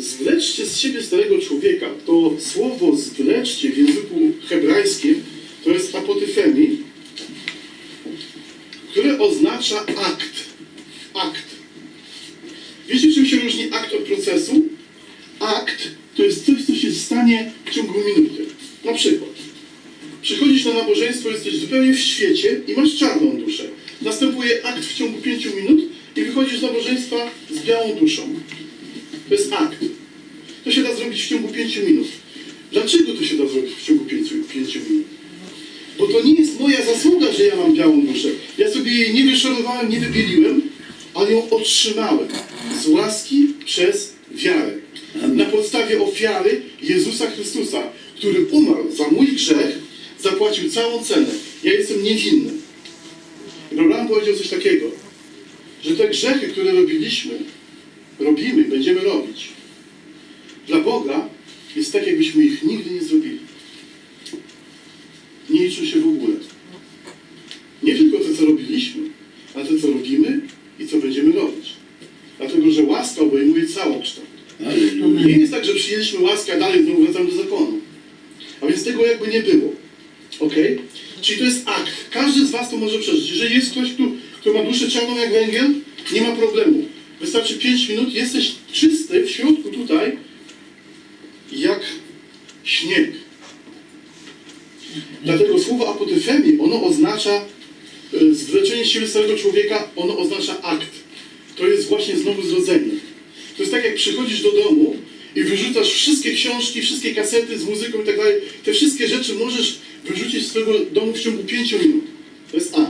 Zwleczcie z siebie starego człowieka. To słowo zwleczcie w języku hebrajskim to jest apotyfemi, które oznacza akt. Akt. Wiecie, czym się różni akt od procesu? Akt to jest coś, co się stanie w ciągu minuty. Na przykład, przychodzisz na nabożeństwo, jesteś zupełnie w świecie i masz czarną duszę. Następuje akt w ciągu pięciu minut i wychodzisz z nabożeństwa z białą duszą. To jest akt. To się da zrobić w ciągu pięciu minut. Dlaczego to się da zrobić w ciągu pięciu, pięciu minut? Bo to nie jest moja zasługa, że ja mam białą duszę. Ja sobie jej nie wyszorowałem, nie wybieliłem, ale ją otrzymałem z łaski przez wiarę. Na podstawie ofiary Jezusa Chrystusa, który umarł za mój grzech, zapłacił całą cenę. Ja jestem niewinny. Abraham powiedział coś takiego, że te grzechy, które robiliśmy, robimy, będziemy robić. Dla Boga jest tak, jakbyśmy ich nigdy nie zrobili. Nie liczą się w ogóle. Nie tylko to, co robiliśmy, ale to, co robimy i co będziemy robić. Dlatego, że łaska obejmuje całokształt. Nie jest tak, że przyjęliśmy łaskę, a dalej znowu wracamy do zakonu. A więc tego jakby nie było. Ok? Czyli to jest akt. Każdy z Was to może przeżyć. Jeżeli jest ktoś, kto, kto ma duszę czarną jak węgiel, nie ma problemu. Wystarczy 5 minut, jesteś czysty w środku tutaj, jak śnieg. Dlatego słowo apotyfemi, ono oznacza e, zwleczenie siły starego człowieka, ono oznacza akt. To jest właśnie znowu zrodzenie. To jest tak, jak przychodzisz do domu i wyrzucasz wszystkie książki, wszystkie kasety z muzyką i tak dalej. Te wszystkie rzeczy możesz wyrzucić z swojego domu w ciągu 5 minut. To jest akt.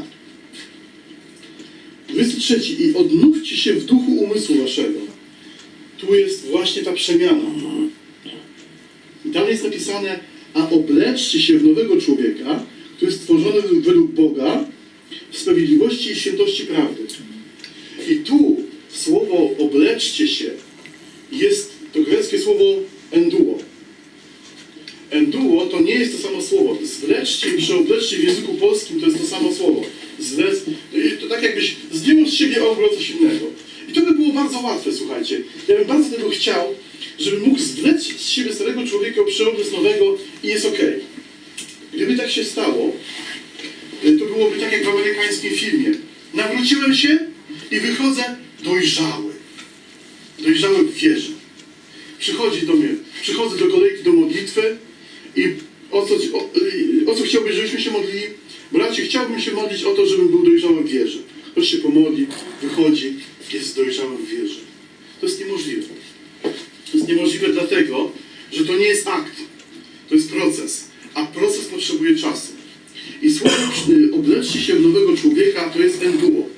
23. I odnówcie się w duchu umysłu waszego. Tu jest właśnie ta przemiana. I dalej jest napisane, a obleczcie się w nowego człowieka, który jest stworzony według Boga w sprawiedliwości i świętości prawdy. I tu słowo obleczcie się jest to greckie słowo enduo. Enduo to nie jest to samo słowo. Zwleczcie i przeobleczcie w języku polskim to jest to samo słowo. Zwlec, tak jakbyś zdjął z siebie ogro coś innego. I to by było bardzo łatwe, słuchajcie. Ja bym bardzo tego chciał, żeby mógł zwlec z siebie starego człowieka przeobraz nowego i jest okej. Gdyby tak się stało, y, to byłoby tak jak w amerykańskim filmie. Nawróciłem się i wychodzę dojrzały. Dojrzały w wierze. Przychodzi do mnie, przychodzę do kolejki do modlitwy i o co, o, o co chciałbyś, żebyśmy się modlili? Bracie, chciałbym się modlić o to, żebym był dojrzały w wierze. Ktoś się pomodli, wychodzi, jest dojrzały w wierze. To jest niemożliwe. To jest niemożliwe dlatego, że to nie jest akt. To jest proces. A proces potrzebuje czasu. I słowo y, obleczcie się w nowego człowieka to jest enduo.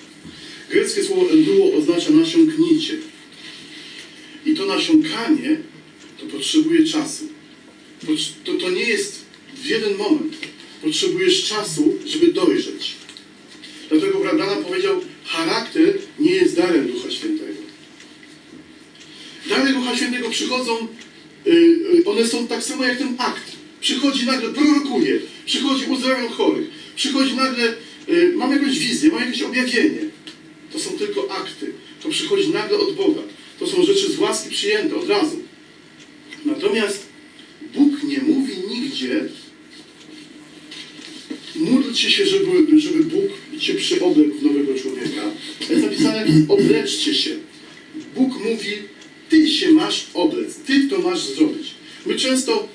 Greckie słowo enduo oznacza nasiąknięcie. I to nasiąkanie to potrzebuje czasu. To, to nie jest w jeden moment. Potrzebujesz czasu, żeby dojrzeć. Dlatego Bradana powiedział, charakter nie jest darem Ducha Świętego. Dary Ducha Świętego przychodzą, y, y, one są tak samo jak ten akt. Przychodzi nagle, prorokuje, przychodzi, uzdrawiam chorych, przychodzi nagle, y, mam jakąś wizję, mam jakieś objawienie. To są tylko akty. To przychodzi nagle od Boga. To są rzeczy z łaski przyjęte od razu. Natomiast Bóg nie mówi nigdzie, módlcie się, żeby, żeby Bóg cię przyobległ w nowego człowieka. Jest napisane, obleczcie się. Bóg mówi, ty się masz oblec, ty to masz zrobić. My często,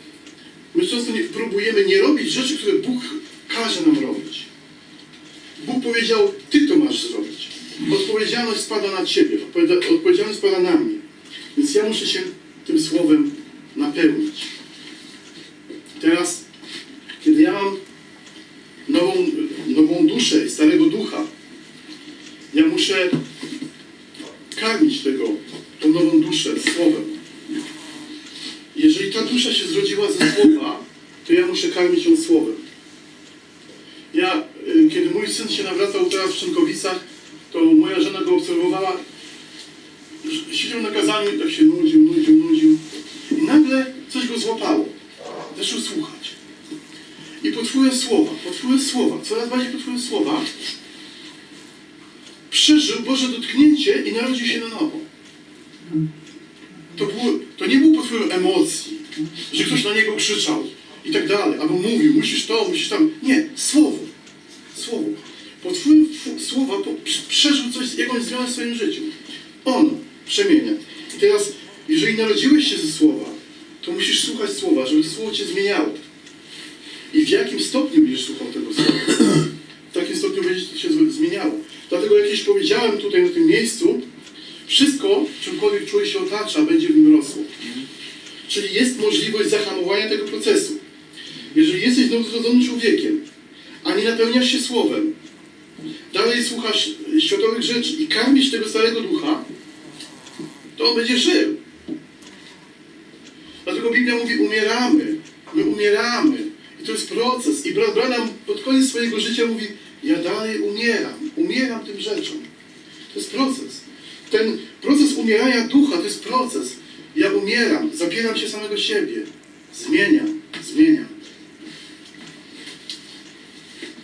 my często nie, próbujemy nie robić rzeczy, które Bóg każe nam robić. Bóg powiedział, ty to masz zrobić. Odpowiedzialność spada na ciebie, odpowiedzialność spada na mnie. Więc ja muszę się tym słowem napełnić. Teraz, kiedy ja mam nową, nową duszę starego ducha, ja muszę karmić tego, tą nową duszę słowem. Jeżeli ta dusza się zrodziła ze słowa, to ja muszę karmić ją słowem. Ja, y, kiedy mój syn się nawracał teraz w Szynkowicach, to moja żona go obserwowała. Ż- Siedział na kazaniu i tak się nudził, nudził, nudził. I nagle coś go złapało. Zaczął słuchać. I pod wpływem słowa, pod wpływem słowa, coraz bardziej pod wpływem słowa, przeżył Boże dotknięcie i narodził się na nowo. To, było, to nie wpływ emocji, że ktoś na niego krzyczał i tak dalej, albo mówił, musisz to, musisz tam. Nie, słowo. Słowo. Pod wpływem słowa przeżył coś, jakąś zmianę w swoim życiu. Ono przemienia. I teraz, jeżeli narodziłeś się ze słowa, to musisz słuchać słowa, żeby to słowo cię zmieniało. I w jakim stopniu będziesz słuchał tego słowa? W takim stopniu będzie się zmieniało. Dlatego jak już powiedziałem tutaj na tym miejscu, wszystko, czymkolwiek człowiek się otacza, będzie w nim rosło. Czyli jest możliwość zahamowania tego procesu. Jeżeli jesteś nowozrodzonym człowiekiem, a nie napełniasz się słowem, dalej słuchasz światowych rzeczy i karmisz tego starego ducha, to on będzie żył. Dlatego Biblia mówi, umieramy. My umieramy. To jest proces. I brat Branham pod koniec swojego życia mówi, ja dalej umieram. Umieram tym rzeczom. To jest proces. Ten proces umierania ducha to jest proces. Ja umieram, zabieram się samego siebie. Zmieniam, zmieniam.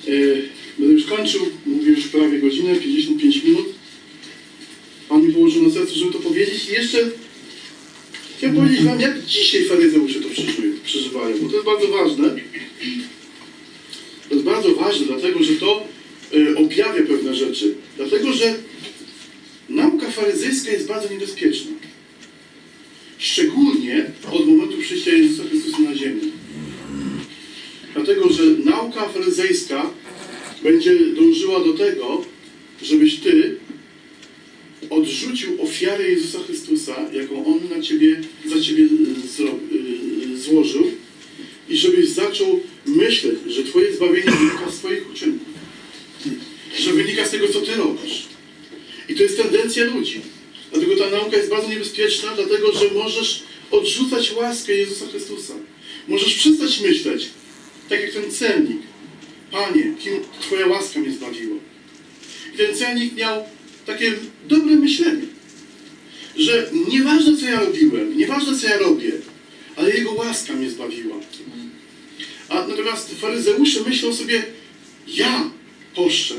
Yy, Będę już kończył, mówię już prawie godzinę, 55 minut. Pan mi położył na sercu, żeby to powiedzieć i jeszcze chciałem powiedzieć wam, jak dzisiaj faryzeusze to przeżywają, bo to jest bardzo ważne. To jest bardzo ważne, dlatego że to y, objawia pewne rzeczy. Dlatego, że nauka faryzejska jest bardzo niebezpieczna. Szczególnie od momentu przyjścia Jezusa Chrystusa na ziemię. Dlatego, że nauka faryzejska będzie dążyła do tego, żebyś ty odrzucił ofiarę Jezusa Chrystusa, jaką On na ciebie, za ciebie y, y, złożył i żebyś zaczął myśleć, że twoje zbawienie wynika z twoich uczynków. Że wynika z tego, co ty robisz. I to jest tendencja ludzi. Dlatego ta nauka jest bardzo niebezpieczna, dlatego że możesz odrzucać łaskę Jezusa Chrystusa. Możesz przestać myśleć, tak jak ten celnik. Panie, kim Twoja łaska mnie zbawiła. I ten celnik miał takie dobre myślenie, że nieważne co ja robiłem, nieważne co ja robię, ale Jego łaska mnie zbawiła. A natomiast faryzeusze myślą sobie, ja poszczę,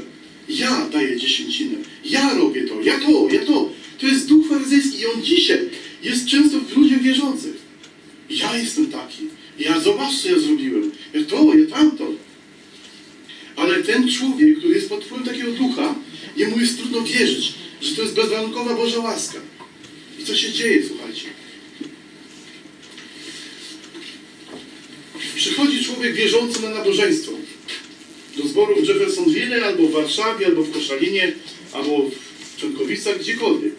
ja daję dziesięcinę, ja robię to, ja to, ja to. To jest duch faryzejski i on dzisiaj jest często w ludziach wierzących. Ja jestem taki, ja zobacz co ja zrobiłem, ja to, ja tamto. Ale ten człowiek, który jest pod wpływem takiego ducha, jemu jest trudno wierzyć, że to jest bezwarunkowa Boża łaska. I co się dzieje, słuchajcie? Przychodzi człowiek wierzący na nabożeństwo. Do zboru w Jeffersonville, albo w Warszawie, albo w Koszalinie, albo w Członkowicach, gdziekolwiek.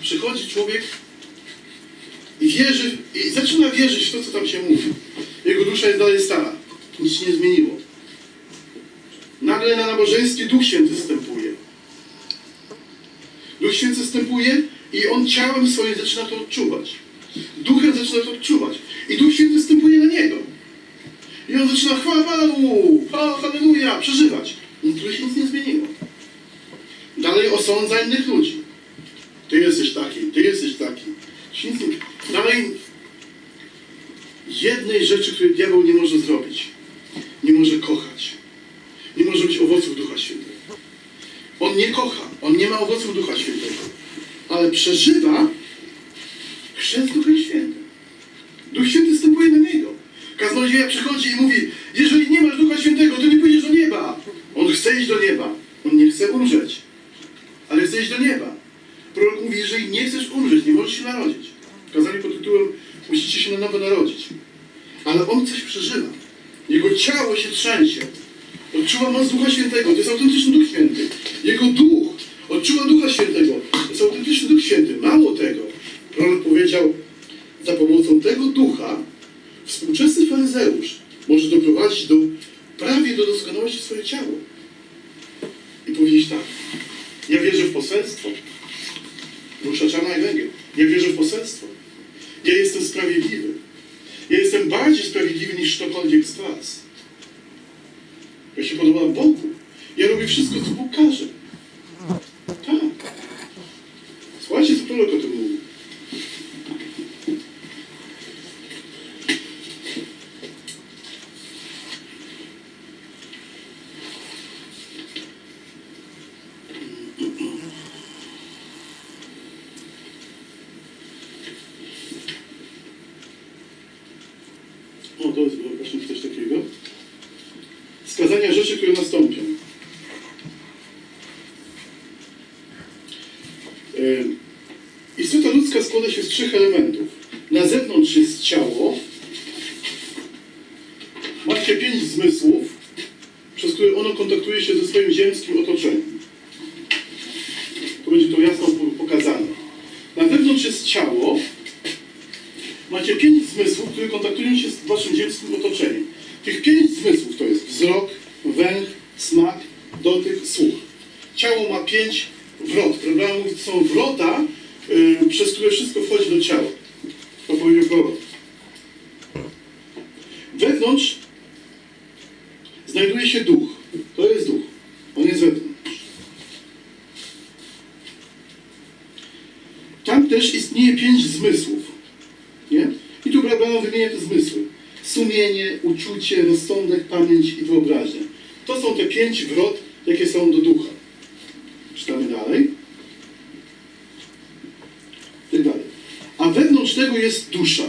Przychodzi człowiek i wierzy, i zaczyna wierzyć w to, co tam się mówi. Jego dusza jest dalej stara. Nic się nie zmieniło. Nagle na nabożeństwie Duch Święty wstępuje. Duch Święty wstępuje i on ciałem swoim zaczyna to odczuwać. Duchem zaczyna to odczuwać. I Duch Święty wstępuje na niego. I on zaczyna chwała Panu, ha- halleluja, przeżywać. I tu się nic nie zmieniło. Dalej osądza innych ludzi. Ty jesteś taki, ty jesteś taki. Dalej jednej rzeczy, której diabeł nie może zrobić. Nie może kochać. Nie może być owoców Ducha Świętego. On nie kocha, on nie ma owoców Ducha Świętego. Ale przeżywa chrzest Duchem Świętym. Duch Święty wstępuje na niego. Kaznodzieja przychodzi i mówi, jeżeli nie masz Ducha Świętego, to nie pójdziesz do nieba. On chce iść do nieba. On nie chce umrzeć. Ale chce iść do nieba. Prorok mówi, jeżeli nie chcesz umrzeć, nie możesz się narodzić. Kazanie pod tytułem nowo narodzić. Ale on coś przeżywa. Jego ciało się trzęsie. Odczuwa moc Ducha Świętego. To jest autentyczny Duch Święty. Jego duch odczuwa Ducha Świętego. To jest autentyczny Duch Święty. Mało tego. Prorok powiedział, za pomocą tego ducha współczesny faryzeusz może doprowadzić do prawie do doskonałości swoje ciało. I powiedzieć tak, ja wierzę w poselstwo. Rusza czarna i węgiel. Ja wierzę w poselstwo. Ja jestem sprawiedliwy. Ja jestem bardziej sprawiedliwy niż ktokolwiek z was. Ja się podobam Bogu. Ja robię wszystko, co Bóg każe. Tak. Słuchajcie, co prorok o tym mówi. Istota ludzka składa się z trzech elementów. Na zewnątrz jest ciało, macie pięć zmysłów, przez które ono kontaktuje się ze swoim ziemskim otoczeniem. To będzie to jasno po- pokazane. Na wewnątrz jest ciało, macie pięć zmysłów, które kontaktują się z waszym ziemskim otoczeniem. Tych pięć zmysłów to jest wzrok, węch, smak, dotyk, słuch. Ciało ma pięć wrot. To są wrota, y, przez które wszystko wchodzi do ciała. Prorok. Wewnątrz znajduje się duch. To jest duch. On jest wewnątrz. Tam też istnieje pięć zmysłów. Nie? I tu Brabano wymienia te zmysły. Sumienie, uczucie, rozsądek, pamięć i wyobraźnia. To są te pięć wrot, jakie są do ducha. Czytamy dalej. I tak dalej. A wewnątrz tego jest dusza.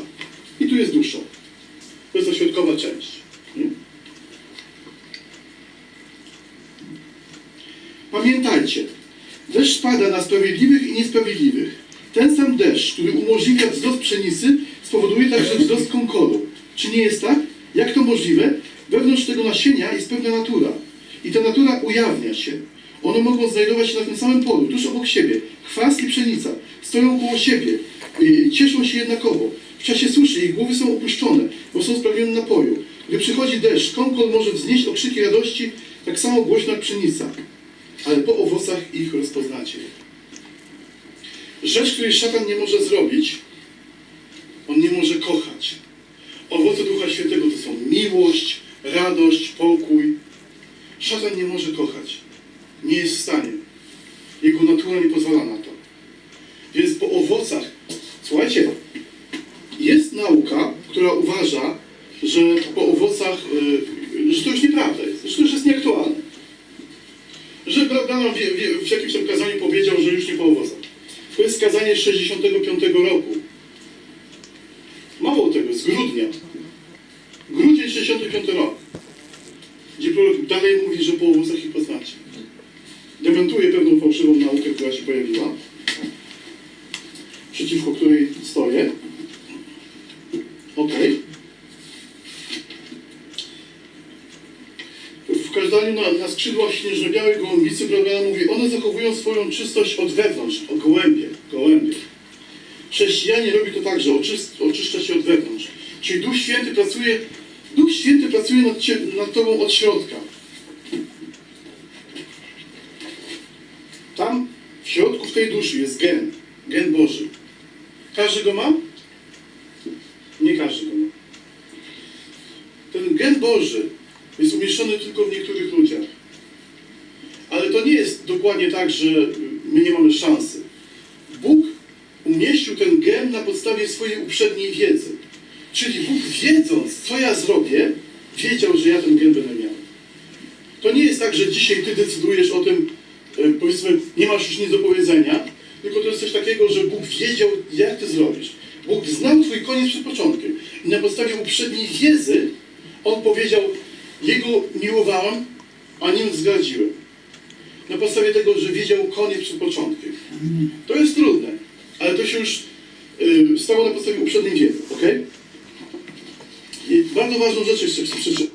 I tu jest dusza. To jest ta środkowa część. Pamiętajcie, deszcz pada na sprawiedliwych i niesprawiedliwych. Ten sam deszcz, który umożliwia wzrost pszenicy, spowoduje także wzrost konkoru. Czy nie jest tak? Jak to możliwe? Wewnątrz tego nasienia jest pewna natura. I ta natura ujawnia się. One mogą znajdować się na tym samym polu, tuż obok siebie. Chwast i pszenica stoją koło siebie, cieszą się jednakowo. W czasie suszy ich głowy są opuszczone, bo są spragnione napoju. Gdy przychodzi deszcz, konkol może wznieść okrzyki radości, tak samo głośno jak pszenica. Ale po owocach ich rozpoznacie. Rzecz, której szatan nie może zrobić, on nie może kochać. Owoce Ducha Świętego to są miłość, radość, pokój. Szatan nie może kochać. Nie jest w stanie. Jego natura nie pozwala na to. Więc po owocach, słuchajcie, jest nauka, która uważa, że po owocach, y, że to już nieprawda jest, że to już jest nieaktualne. Że Bram wie, wie, w jakimś tam kazaniu powiedział, że już nie po owocach. To jest kazanie z 65 roku. Mało tego, z grudnia. Grudzień 65 rok. Gdzie prorok dalej mówi, że po owocach ich poznacie. Dementuje pewną fałszywą naukę, która się pojawiła, przeciwko której stoję. Okej. W kazaniu na, na skrzydłach śnieżno-białej gołębicy prawda, mówi, one zachowują swoją czystość od wewnątrz, o gołębie, gołębie. Chrześcijanie robi to tak, że oczyst, oczyszcza się od wewnątrz. Czyli Duch Święty pracuje, Duch Święty pracuje nad, nad tobą od środka. Tam w tej duszy jest gen, gen Boży. Każdy go ma? Nie każdy go ma. Ten gen Boży jest umieszczony tylko w niektórych ludziach. Ale to nie jest dokładnie tak, że my nie mamy szansy. Bóg umieścił ten gen na podstawie swojej uprzedniej wiedzy. Czyli Bóg wiedząc, co ja zrobię, wiedział, że ja ten gen będę miał. To nie jest tak, że dzisiaj ty decydujesz o tym, powiedzmy, nie masz już nic do powiedzenia, tylko to jest coś takiego, że Bóg wiedział, jak ty zrobisz. Bóg znał twój koniec przed początkiem. I na podstawie uprzedniej wiedzy On powiedział, Jego miłowałem, a nim zgardziłem. Na podstawie tego, że wiedział koniec przed początkiem. To jest trudne, ale to się już y, stało na podstawie uprzedniej wiedzy, ok? I bardzo ważną rzecz jeszcze chcę przeczytać.